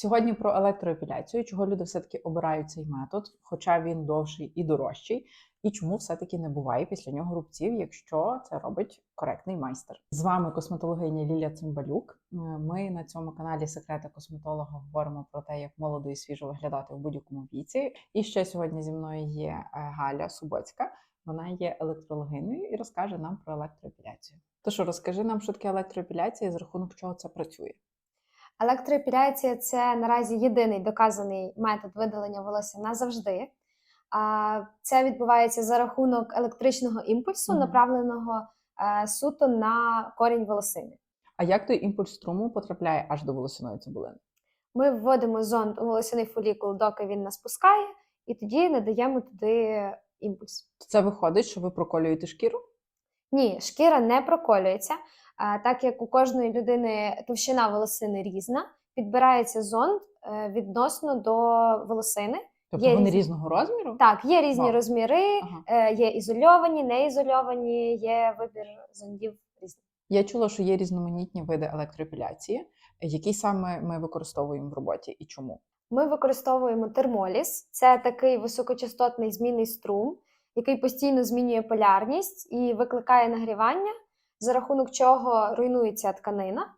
Сьогодні про електроепіляцію, чого люди все-таки обирають цей метод, хоча він довший і дорожчий, і чому все-таки не буває після нього рубців, якщо це робить коректний майстер. З вами косметологиня Лілія Цимбалюк. Е, Ми на цьому каналі Секрети косметолога говоримо про те, як молодо і свіжо виглядати в будь-якому віці. І ще сьогодні зі мною є е, Галя Субоцька. Вона є електрологиною і розкаже нам про електроепіляцію. То що, розкажи нам, що таке електроепіляція і за рахунок чого це працює. Електроепіляція це наразі єдиний доказаний метод видалення волосся назавжди. Це відбувається за рахунок електричного імпульсу, направленого е, суто на корінь волосини. А як той імпульс струму потрапляє аж до волосяної цибулини? Ми вводимо зонд у волосяний фолікул, доки він нас пускає, і тоді надаємо туди імпульс. Це виходить, що ви проколюєте шкіру? Ні, шкіра не проколюється, так як у кожної людини товщина волосини різна, підбирається зонд е, відносно до волосини. Тобто Є вони різні. різного розміру? Так, є різні Вау. розміри, Ага. е, є ізольовані, неізольовані, є вибір зондів різний. Я чула, що є різноманітні види електроепіляції. Які саме ми використовуємо в роботі і чому? Ми використовуємо термоліз. Це такий високочастотний змінний струм, який постійно змінює полярність і викликає нагрівання, за рахунок чого руйнується тканина.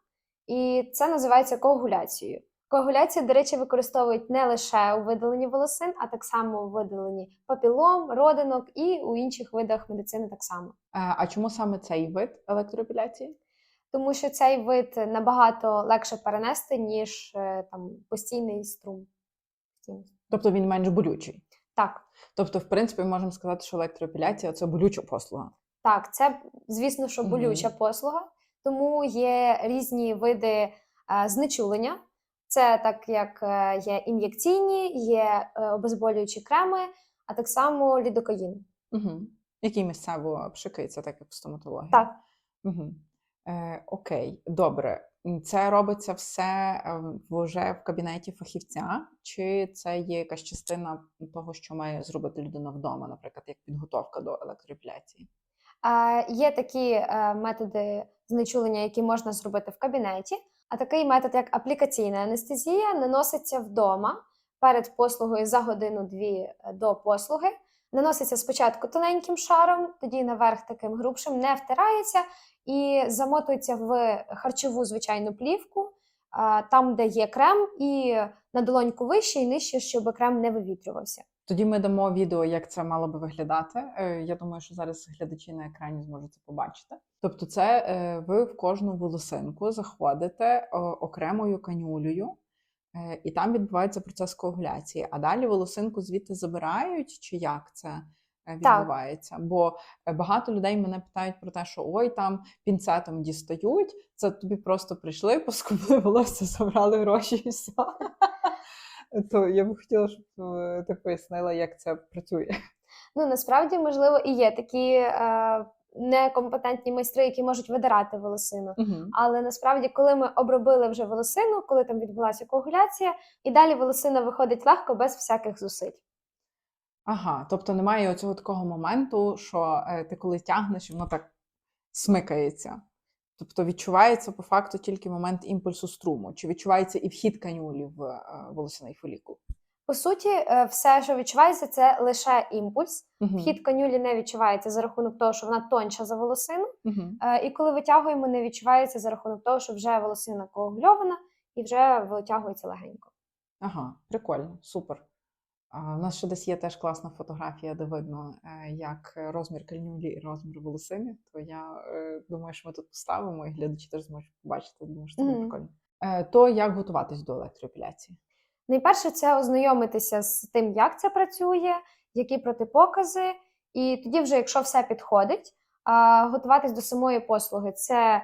І це називається коагуляцією. Коагуляцію, до речі, використовують не лише у видаленні волосин, а так само у видаленні папілом, родинок і у інших видах медицини так само. Е, А чому саме цей вид електроепіляції? Тому що цей вид набагато легше перенести, ніж е, там постійний струм. Тобто він менш болючий. Так, Тобто, в принципі, можемо сказати, що електроепіляція це болюча послуга. Так, це звісно, що болюча послуга, тому є різні види е, знечулення. Це так як е, є ін'єкційні, є е, обезболюючі креми, а так само лідокаїн. Угу. Які місцево пшикається, так як в стоматології? Так, Угу. Е, окей, добре. Це робиться все е, вже в кабінеті фахівця, чи це є якась частина того, що має зробити людина вдома, наприклад, як підготовка до електроепіляції? Е, є такі е, методи знечулення, які можна зробити в кабінеті. А такий метод, як аплікаційна анестезія, наноситься вдома перед послугою за годину-дві е, до послуги. Наноситься спочатку тоненьким шаром, тоді наверх таким грубшим, не втирається і замотується в харчову звичайну плівку, там, де є крем, і на долоньку вище і нижче, щоб крем не вивітрювався. Тоді ми дамо відео, як це мало би виглядати. Е, Я думаю, що зараз глядачі на екрані зможуть це побачити. Тобто, це е, ви в кожну волосинку заходите окремою канюлею, е, і там відбувається процес коагуляції. А далі волосинку звідти забирають, чи як це е, Так. відбувається? Бо багато людей мене питають про те, що ой, там пінцетом дістають. Це тобі просто прийшли, поскубли волосся, забрали гроші і все. То я б хотіла, щоб е, ти пояснила, як це працює. Ну насправді, можливо, і є такі е, некомпетентні майстри, які можуть видирати волосину. Але насправді, коли ми обробили вже волосину, коли там відбулася коагуляція, і далі волосина виходить легко без всяких зусиль. Ага, тобто немає оцього такого моменту, що е, ти коли тягнеш, воно так смикається. Тобто відчувається по факту тільки момент імпульсу струму, чи відчувається і вхід канюлі в е, волосяний фолікул? По суті, е, все, що відчувається, це лише імпульс. Мгм. Вхід канюлі не відчувається за рахунок того, що вона тонша за волосину. Е, І коли витягуємо, не відчувається за рахунок того, що вже волосина коагульована і вже витягується легенько. Ага, прикольно, супер. У нас ще десь є теж класна фотографія, де видно, е, як розмір кальнюлі і розмір волосини. То я е, думаю, що ми тут поставимо, і глядачі теж зможуть побачити. Думаю, що це буде Мгм. прикольно. Е, то як готуватись до електроепіляції? Найперше, це ознайомитися з тим, як це працює, які протипокази, і тоді, вже, якщо все підходить, готуватись до самої послуги. Це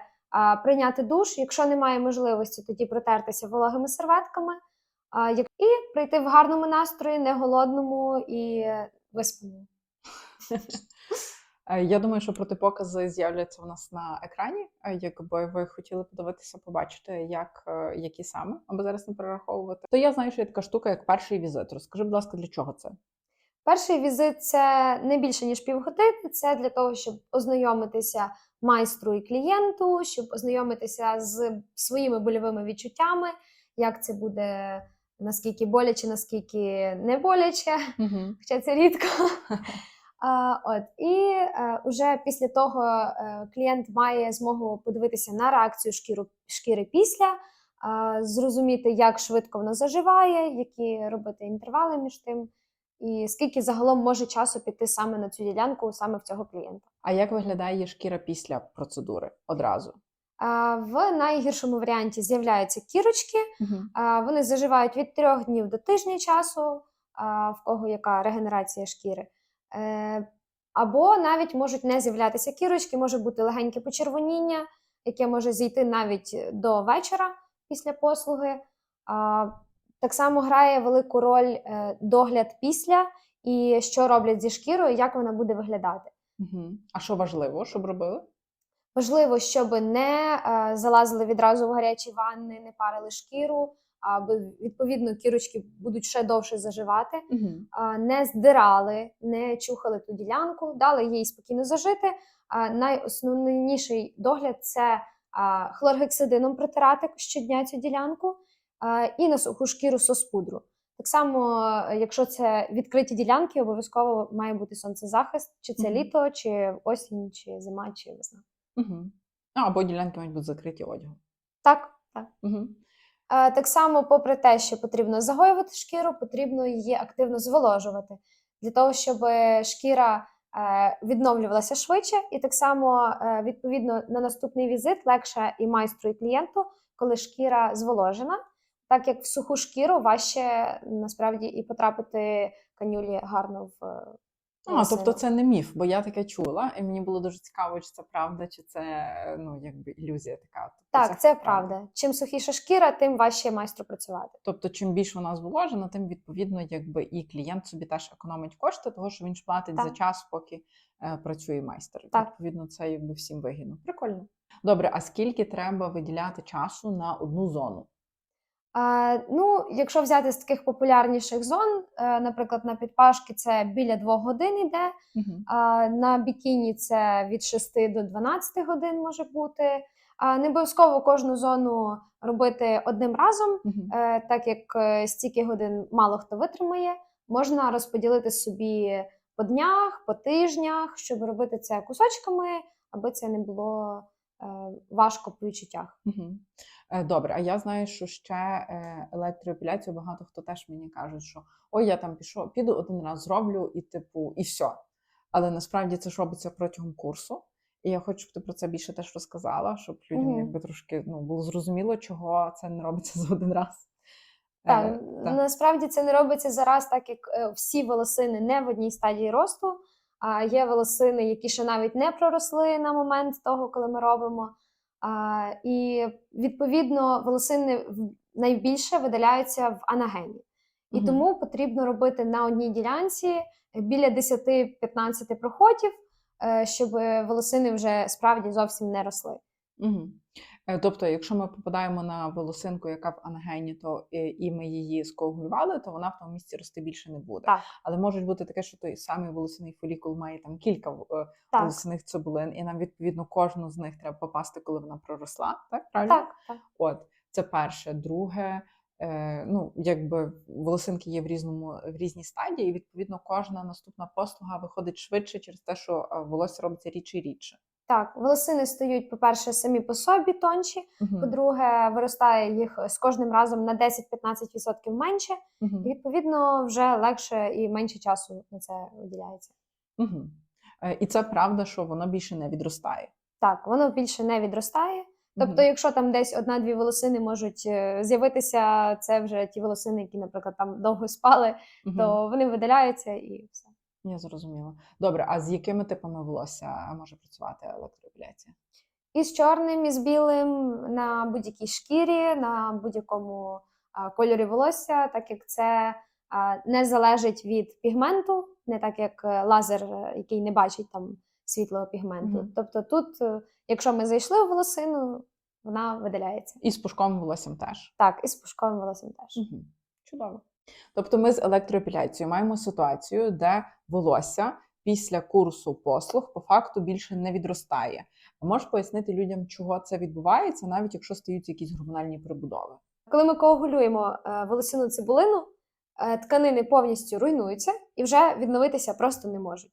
прийняти душ, якщо немає можливості, тоді протертися вологими серветками, і прийти в гарному настрої, не голодному і виспаному. Е, Я думаю, що протипокази з'являться у нас на екрані. Е, Якби ви хотіли подивитися, побачити, як, е, які саме, аби зараз не перераховувати. То я знаю, що є така штука, як перший візит. Розкажи, будь ласка, для чого це? Перший візит це не більше ніж півгодини. Це для того, щоб ознайомитися майстру і клієнту, щоб ознайомитися з своїми больовими відчуттями, як це буде, наскільки боляче, наскільки не боляче, Угу. хоча це рідко. А, от, і е, уже після того е, клієнт має змогу подивитися на реакцію шкіру, шкіри після, а, зрозуміти, як швидко вона заживає, які робити інтервали між тим, і скільки загалом може часу піти саме на цю ділянку, саме в цього клієнта. А як виглядає шкіра після процедури одразу? В найгіршому варіанті з'являються кірочки, Угу. вони заживають від трьох днів до тижня часу, в кого яка регенерація шкіри. Е, Або навіть можуть не з'являтися кірочки, може бути легеньке почервоніння, яке може зійти навіть до вечора після послуги. Так само грає велику роль е, догляд після і що роблять зі шкірою, як вона буде виглядати. Угу. А що важливо, щоб робили? Важливо, щоб не е, залазили відразу в гарячі ванни, не парили шкіру, аби відповідно кірочки будуть ще довше заживати. Угу. не здирали, не чухали ту ділянку, дали їй спокійно зажити. А, Найосновніший догляд це хлоргексидином протирати щодня цю ділянку і на суху шкіру соспудру. Так само, е, якщо це відкриті ділянки, обов'язково має бути сонцезахист, чи це літо, чи осінь, чи зима, чи весна. Угу. А, або ділянки мають бути закриті одягом. Так, так. Угу. Е, Так само, попри те, що потрібно загоювати шкіру, потрібно її активно зволожувати для того, щоб шкіра е, відновлювалася швидше, і так само, е, відповідно, на наступний візит легше і майстру, і клієнту, коли шкіра зволожена, так як в суху шкіру важче насправді і потрапити канюлі гарно в А, тобто це не міф, бо я таке чула, і мені було дуже цікаво, чи це правда, чи це ну якби ілюзія така. Тобто Так, це правда. Чим сухіша шкіра, тим важче майстру працювати. Тобто, чим більше вона зволожена, тим відповідно, якби і клієнт собі теж економить кошти, того що він ж платить за час, поки е, працює майстер. Так. Відповідно, це якби всім вигідно. Прикольно. Добре, а скільки треба виділяти часу на одну зону? Ну, якщо взяти з таких популярніших зон, е, наприклад, на підпашки це біля 2 годин іде, Угу. на бікіні це від 6 до 12 годин може бути. Не обов'язково кожну зону робити одним разом, Угу. так як е, стільки годин мало хто витримає. Можна розподілити собі по днях, по тижнях, щоб робити це кусочками, аби це не було важко по відчуттях. Угу. Добре, а я знаю, що ще е, електроепіляцію багато хто теж мені кажуть, що ой, я там пішов, піду один раз зроблю і типу, і все. Але насправді це ж робиться протягом курсу. І я хочу, щоб ти про це більше теж розказала, щоб людям Мгм. якби трошки ну, було зрозуміло, чого це не робиться за один раз. Так, Е, так. насправді це не робиться зараз, так як е, всі волосини не в одній стадії росту. А є волосини, які ще навіть не проросли на момент того, коли ми робимо. А, і відповідно волосини найбільше видаляються в анагені. І Мгм. тому потрібно робити на одній ділянці біля 10-15 проходів, е, щоб волосини вже справді зовсім не росли. Угу. Тобто, якщо ми попадаємо на волосинку, яка в ангені, то е, і ми її скоагулювали, то вона в тому місці рости більше не буде. Так. Але може бути таке, що той самий волосиний фолікул має там кілька е, Так, волосяних цибулин, і нам відповідно кожну з них треба попасти, коли вона проросла. Так, правильно? так, так. От це перше. Друге, е, ну якби волосинки є в різному в різній стадії, і відповідно кожна наступна послуга виходить швидше через те, що е, волосся робиться рідше і рідше. Так, волосини стають, по-перше, самі по собі тонші. Мгм. По-друге, виростає їх з кожним разом на 10-15% менше, Мгм. і відповідно вже легше і менше часу на це виділяється. Мгм. Е, І це правда, що воно більше не відростає. Так, воно більше не відростає. Тобто, якщо там десь одна-дві волосини можуть е, з'явитися, це вже ті волосини, які, наприклад, там довго спали, то вони видаляються і все. Я зрозуміла. Добре, а з якими типами волосся може працювати електроепіляція? І з чорним, і з білим на будь-якій шкірі, на будь-якому кольорі волосся, так як це не залежить від пігменту, не так як е, лазер, е, який не бачить там світлого пігменту. Мгм. Тобто тут, е, якщо ми зайшли у волосину, вона видаляється. І з пушковим волоссям теж. Так, і з пушковим волоссям теж. Угу. Чудово. Тобто ми з електроепіляцією маємо ситуацію, де волосся після курсу послуг по факту більше не відростає. А Можеш пояснити людям, чого це відбувається, навіть якщо стаються якісь гормональні прибудови? Коли ми коагулюємо е, волосяну цибулину, е, тканини повністю руйнуються і вже відновитися просто не можуть.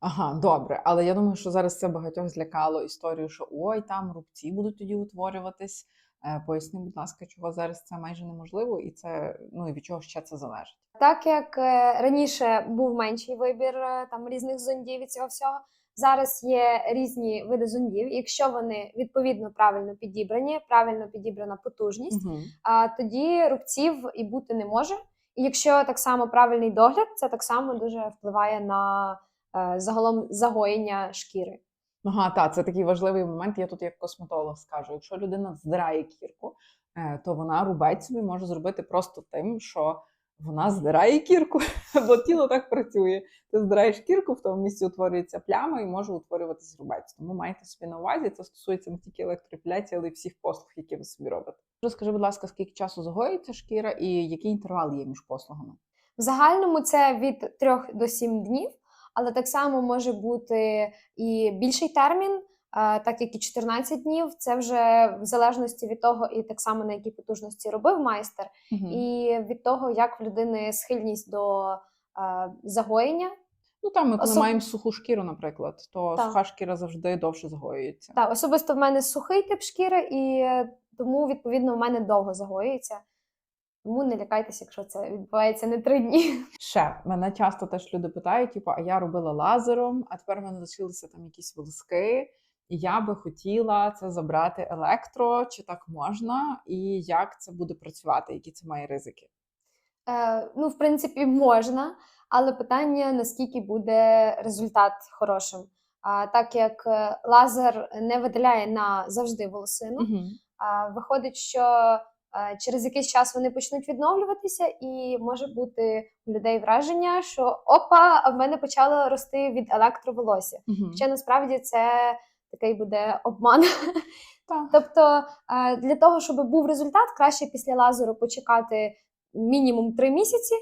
Ага, добре. Але я думаю, що зараз це багатьох злякало історію, що ой, там рубці будуть тоді утворюватись. Е, Поясни, будь ласка, чого зараз це майже неможливо, і це ну і від чого ще це залежить? Так як е, раніше був менший вибір е, там різних зондів і цього всього, зараз є різні види зондів. Якщо вони відповідно правильно підібрані, правильно підібрана потужність, Угу. а тоді рубців і бути не може. І якщо так само правильний догляд, це так само дуже впливає на загалом загоєння шкіри. Ага, так, це такий важливий момент. Я тут як косметолог скажу: якщо людина здирає кірку, е, то вона рубець собі може зробити просто тим, що вона здирає кірку, бо тіло так працює. Ти здираєш кірку, в тому місці утворюється пляма і може утворюватись рубець. Тому майте собі на увазі, це стосується не тільки електроепіляції, але й всіх послуг, які ви собі робите. Розкажи, будь ласка, скільки часу загоюється шкіра і який інтервал є між послугами? В загальному це від 3 до 7 днів, але так само може бути і більший термін, так як і 14 днів. Це вже в залежності від того, і так само на якій потужності робив майстер, Мгм. і від того, як в людини схильність до е, загоєння. Ну там ми коли Особ- маємо суху шкіру, наприклад, то Так. суха шкіра завжди довше загоюється. Так, особисто в мене сухий тип шкіри, і е, тому відповідно в мене довго загоюється. Тому не лякайтеся, якщо це відбувається не три дні. Ще мене часто теж люди питають: типу, а я робила лазером, а тепер в мене лишилися там якісь волоски, і я би хотіла це забрати електро, чи так можна, і як це буде працювати, які це має ризики. Е, ну, в принципі, можна, але питання наскільки буде результат хорошим. А так як е, лазер не видаляє на завжди волосину, Угу. а виходить, що через якийсь час вони почнуть відновлюватися, і може бути у людей враження, що опа, а в мене почало рости від електроволосся. Угу. Хоча насправді це такий буде обман. Так. Тобто е, для того, щоб був результат, краще після лазеру почекати мінімум 3 місяці,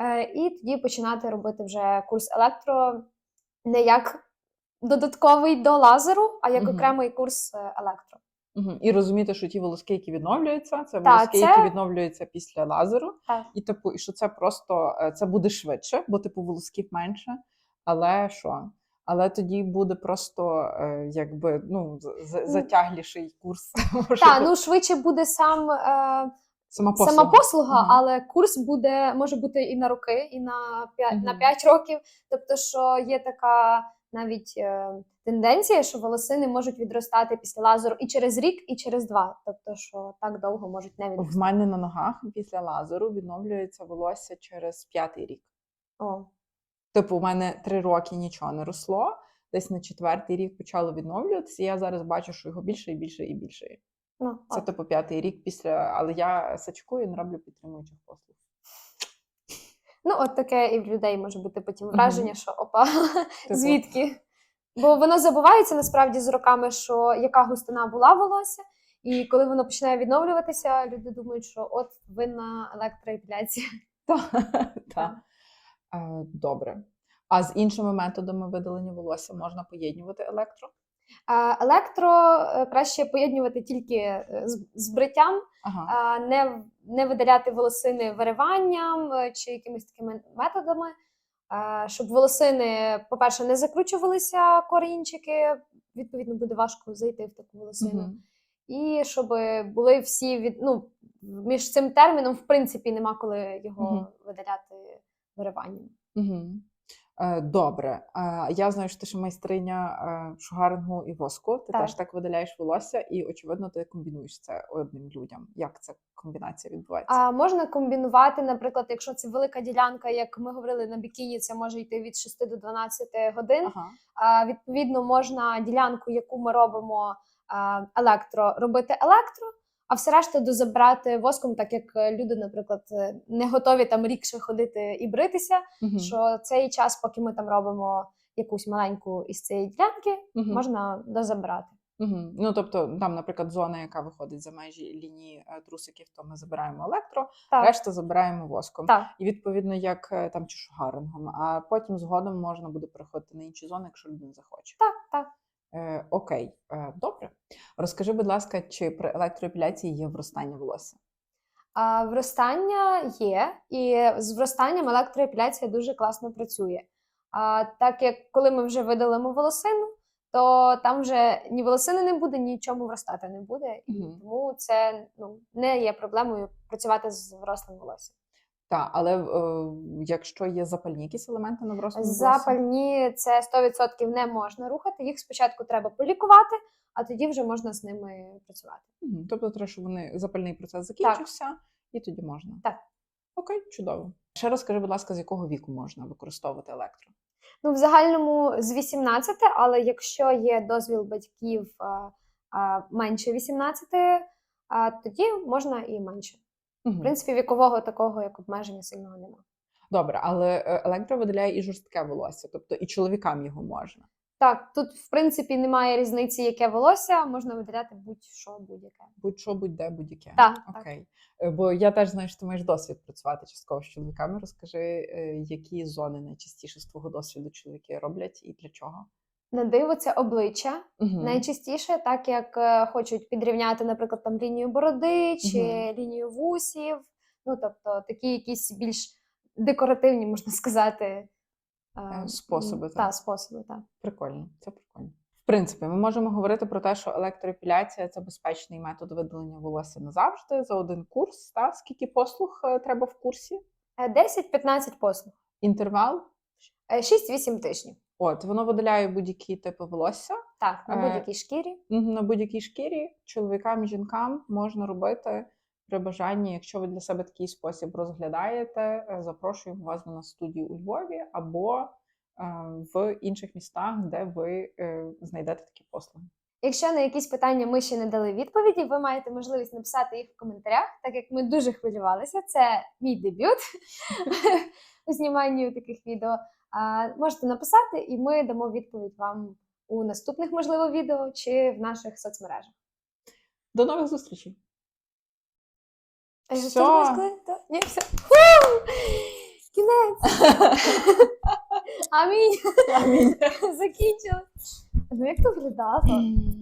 е, і тоді починати робити вже курс електро не як додатковий до лазеру, а як Мгм. окремий курс е, електро. Угу. І розуміти, що ті волоски, які відновлюються, це Так, волоски, це- які відновлюються після лазеру. Так. І типу, і що це просто е, це буде швидше, бо типу волосків менше. Але що? Але тоді буде просто е, якби ну затягліший курс. Так, ну швидше буде сам е, сама послуга. сама послуга, Мгм. але курс буде може бути і на роки, і на 5, на 5 років. Тобто, що є така навіть е, тенденція, що волосини можуть відростати після лазеру і через рік, і через два. Тобто, що так довго можуть не В мене на ногах після лазеру відновлюється волосся через п'ятий рік. О, Типу, у мене три роки нічого не росло. Десь на четвертий рік почало відновлюватися. І я зараз бачу, що його більше і більше і більше. ну, Це типу п'ятий рік після, але я сачкую, не роблю підтримуючих послуг. Ну, от таке і в людей може бути потім враження, що опа, Типу, звідки? Бо воно забувається насправді з роками, що яка густина була волосся. І коли воно починає відновлюватися, люди думають, що от винна електроепіляція. Е, Добре. А з іншими методами видалення волосся можна поєднувати електро? Електро е, краще поєднувати тільки е, з, бриттям, Ага. не, не видаляти волосини вириванням е, чи якимись такими методами, щоб волосини, по-перше, не закручувалися корінчики, відповідно, буде важко зайти в таку волосину. Мгм. І щоб були всі від ну, між цим терміном, в принципі, нема коли його Мгм. видаляти вириванням. Мгм. Е, Добре. Е, Я знаю, що ти ще майстриня е, шугарингу і воску. Ти Так. теж так видаляєш волосся, і очевидно, ти комбінуєш це одним людям. Як ця комбінація відбувається? А можна комбінувати, наприклад, якщо це велика ділянка, як ми говорили на бікіні, це може йти від 6 до 12 годин. Ага. А, відповідно, можна ділянку, яку ми робимо електро, робити електро, а все решта дозабрати воском, так як е, люди, наприклад, е, не готові там рік ще ходити і бритися. Мгм. Що цей час, поки ми там робимо якусь маленьку із цієї ділянки, Мгм. можна дозабрати. Мгм. Ну, тобто, там, наприклад, зона, яка виходить за межі лінії е, трусиків, то ми забираємо електро, Так, решта забираємо воском. так. І відповідно, як там чи шугарингом. А потім згодом можна буде переходити на інші зони, якщо людина захоче. Так, так. Е, окей, е, добре. Розкажи, будь ласка, чи при електроепіляції є вростання волосся? А вростання є, і з вростанням електроепіляція дуже класно працює. А так як коли ми вже видалимо волосину, то там вже ні волосини не буде, нічому вростати не буде. І Мгм. тому це ну, не є проблемою працювати з врослим волоссям. Так, але е, якщо є запальні якісь елементи на волосі? Запальні це 100% не можна рухати. Їх спочатку треба полікувати, а тоді вже можна з ними працювати. Мгм. Тобто треба, щоб вони запальний процес закінчився, і тоді можна. Так. Окей, чудово. Ще раз скажи, будь ласка, з якого віку можна використовувати електро? Ну, в загальному з 18, але якщо є дозвіл батьків а, а, менше 18, а, тоді можна і менше. Мгм. В принципі, вікового такого як обмеження сильного немає. Добре, але е, електро видаляє і жорстке волосся, тобто і чоловікам його можна. Так, тут в принципі немає різниці, яке волосся, можна видаляти будь-що, будь-яке. Будь-що, будь-де, будь-яке. Так, так. Окей. Е, Бо я теж знаю, що ти маєш досвід працювати частково з чоловіками. Розкажи, е, які зони найчастіше з твого досвіду чоловіки роблять і для чого? Диво це обличчя. Угу. Найчастіше, так як е, хочуть підрівняти, наприклад, там лінію бороди чи Мгм. лінію вусів. Ну тобто такі якісь більш декоративні, можна сказати, е, Е, способи, так. Та, способи, так. Прикольно, це прикольно. В принципі, ми можемо говорити про те, що електроепіляція це безпечний метод видалення волосся назавжди за один курс. Та? Скільки послуг треба в курсі? Е, 10-15 послуг. Інтервал. Е, 6-8 тижнів. От воно видаляє будь-які типи волосся. Так, на Е, будь-якій шкірі. На будь-якій шкірі чоловікам і жінкам можна робити при бажанні, якщо ви для себе такий спосіб розглядаєте, е, запрошуємо вас в студію у Львові або е, в інших містах, де ви знайдете такі послуги. Якщо на якісь питання ми ще не дали відповіді, ви маєте можливість написати їх в коментарях, так як ми дуже хвилювалися. Це мій дебют у зніманні таких відео. Можете написати, і ми дамо відповідь вам у наступних, можливо, відео чи в наших соцмережах. До нових зустрічей! А що Ні, все. Кінець! Амінь! Амінь. Закінчили. Ну як то виглядало?